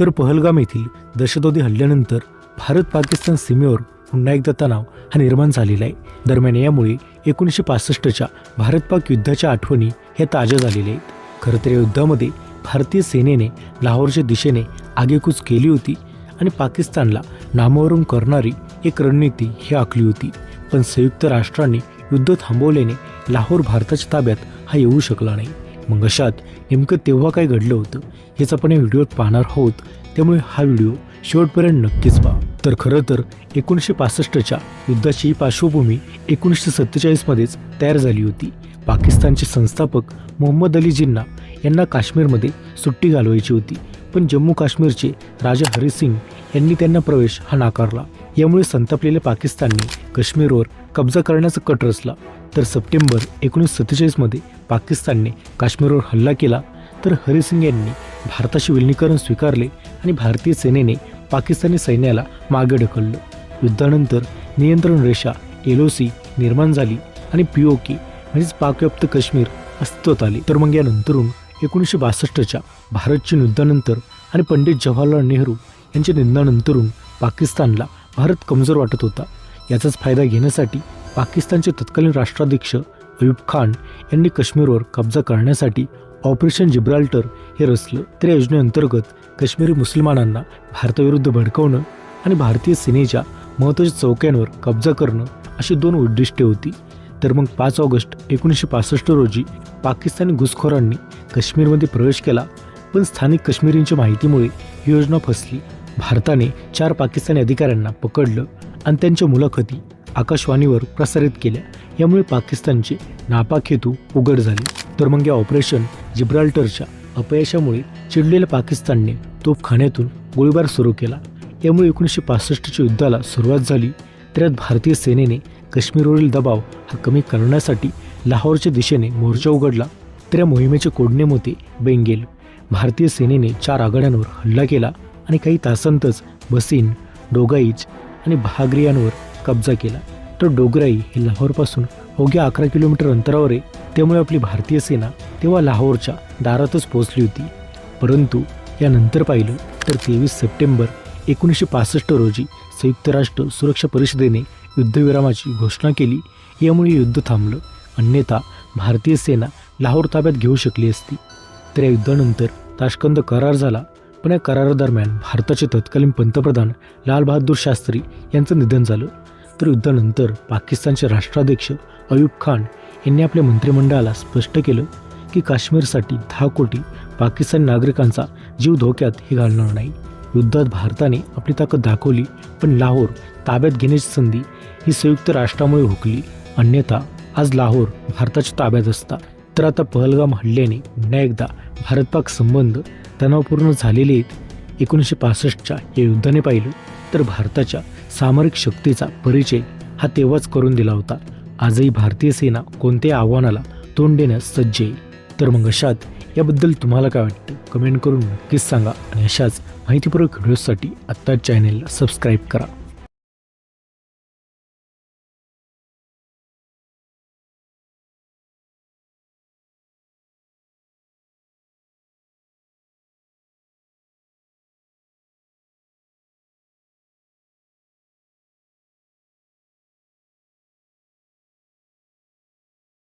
तर पहलगाम येथील दहशतवादी हल्ल्यानंतर भारत पाकिस्तान सीमेवर पुन्हा एकदा तणाव हा निर्माण झालेला आहे. दरम्यान यामुळे एकोणीसशे पासष्टच्या भारत पाक युद्धाच्या आठवणी ह्या ताज्या झालेल्या आहेत. खरं तर या युद्धामध्ये भारतीय सेनेने लाहोरच्या दिशेने आगेकूच केली होती आणि पाकिस्तानला नामवरून करणारी एक रणनीती ही आखली होती. पण संयुक्त राष्ट्रांनी युद्ध थांबवल्याने लाहोर भारताच्या ताब्यात हा येऊ शकला नाही. मग अशात नेमकं तेव्हा काय घडलं होतं हेच आपण या व्हिडिओत पाहणार आहोत. त्यामुळे हा व्हिडिओ शेवटपर्यंत नक्कीच पहा. तर खरं तर एकोणीसशे पासष्टच्या युद्धाची पार्श्वभूमी एकोणीसशे सत्तेचाळीसमध्येच तयार झाली होती. पाकिस्तानचे संस्थापक मोहम्मद अली जिन्ना यांना काश्मीरमध्ये सुट्टी घालवायची होती. पण जम्मू काश्मीरचे राजा हरिसिंग यांनी त्यांना प्रवेश हा नाकारला. यामुळे संतापलेल्या पाकिस्तानने काश्मीरवर कब्जा करण्याचा कट रचला. तर सप्टेंबर एकोणीसशे सत्तेचाळीसमध्ये पाकिस्तानने काश्मीरवर हल्ला केला. तर हरिसिंग यांनी भारताशी विलिनीकरण स्वीकारले आणि भारतीय सेनेने पाकिस्तानी सैन्याला मागे ढकललं. युद्धानंतर नियंत्रण रेषा एलओसी निर्माण झाली आणि पीओके म्हणजेच पाकव्याप्त काश्मीर अस्तित्वात आले. तर मग यानंतरून एकोणीसशे बासष्टच्या भारत चीन युद्धानंतर आणि पंडित जवाहरलाल नेहरू यांच्या निधनानंतरून पाकिस्तानला भारत कमजोर वाटत होता. याचाच फायदा घेण्यासाठी पाकिस्तानचे तत्कालीन राष्ट्राध्यक्ष अयूब खान यांनी काश्मीरवर कब्जा करण्यासाठी ऑपरेशन जिब्राल्टर हे रचलं. तर या योजनेअंतर्गत काश्मीरी मुसलमानांना भारताविरुद्ध भडकवणं आणि भारतीय सेनेच्या महत्त्वाच्या चौक्यांवर कब्जा करणं अशी दोन उद्दिष्टे होती. तर मग पाच ऑगस्ट एकोणीसशे पासष्ट रोजी पाकिस्तानी घुसखोरांनी काश्मीरमध्ये प्रवेश केला. पण स्थानिक काश्मीरींच्या माहितीमुळे ही योजना फसली. भारताने चार पाकिस्तानी अधिकाऱ्यांना पकडलं. आणि त्यांच्या मुलाखती आकाशवाणीवर प्रसारित केल्या. यामुळे पाकिस्तानचे नापाक हेतू उघड झाले. तर मग या ऑपरेशन जिब्राल्टरच्या अपयशामुळे चिडलेल्या पाकिस्तानने तोफखान्यातून गोळीबार सुरू केला. यामुळे एकोणीसशे पासष्टच्या युद्धाला सुरुवात झाली. त्यात भारतीय सेनेने काश्मीरवरील दबाव हा कमी करण्यासाठी लाहोरच्या दिशेने मोर्चा उघडला. तर या मोहिमेचे कोडनेम होते बेंगेल. भारतीय सेनेने चार आघाड्यांवर हल्ला केला आणि काही तासांतच बसीन डोगाईच आणि भागरियांवर कब्जा केला. तर डोगराई हे लाहोरपासून अवघ्या अकरा किलोमीटर अंतरावर आहे. त्यामुळे आपली भारतीय सेना तेव्हा लाहोरच्या दारातच पोहोचली होती. परंतु यानंतर पाहिलं तर तेवीस सप्टेंबर एकोणीसशे पासष्ट रोजी संयुक्त राष्ट्र सुरक्षा परिषदेने युद्धविरामाची घोषणा केली. यामुळे युद्ध थांबलं. अन्यथा भारतीय सेना लाहोर ताब्यात घेऊ शकली असती. तर या युद्धानंतर ताशकंद करार झाला. पण या करारादरम्यान भारताचे तत्कालीन पंतप्रधान लालबहादूर शास्त्री यांचं निधन झालं. तर युद्धानंतर पाकिस्तानचे राष्ट्राध्यक्ष अयूब खान यांनी आपल्या मंत्रिमंडळाला स्पष्ट केलं की काश्मीरसाठी दहा कोटी पाकिस्तानी नागरिकांचा जीव धोक्यात हे घालणार नाही. युद्धात भारताने आपली ताकद दाखवली पण लाहोर ताब्यात घेण्याची संधी ही संयुक्त राष्ट्रामुळे हुकली. अन्यथा आज लाहोर भारताच्या ताब्यात असता. तर आता पहलगाम हल्ल्याने पुन्हा एकदा भारत पाक संबंध तणावपूर्ण झालेले एकोणीसशे पासष्टच्या या युद्धाने पाहिलं तर भारताच्या सामरिक शक्तीचा परिचय हा तेव्हाच करून दिला होता. आजही भारतीय सेना कोणत्याही आव्हानाला तोंड देण्यास सज्ज येईल तर मग अशात याबद्दल तुम्हाला काय वाटतं? कमेंट करून नक्कीच सांगा आणि अशाच माहितीपूर्वक व्हिडिओसाठी आत्ताच चॅनेलला सबस्क्राईब करा.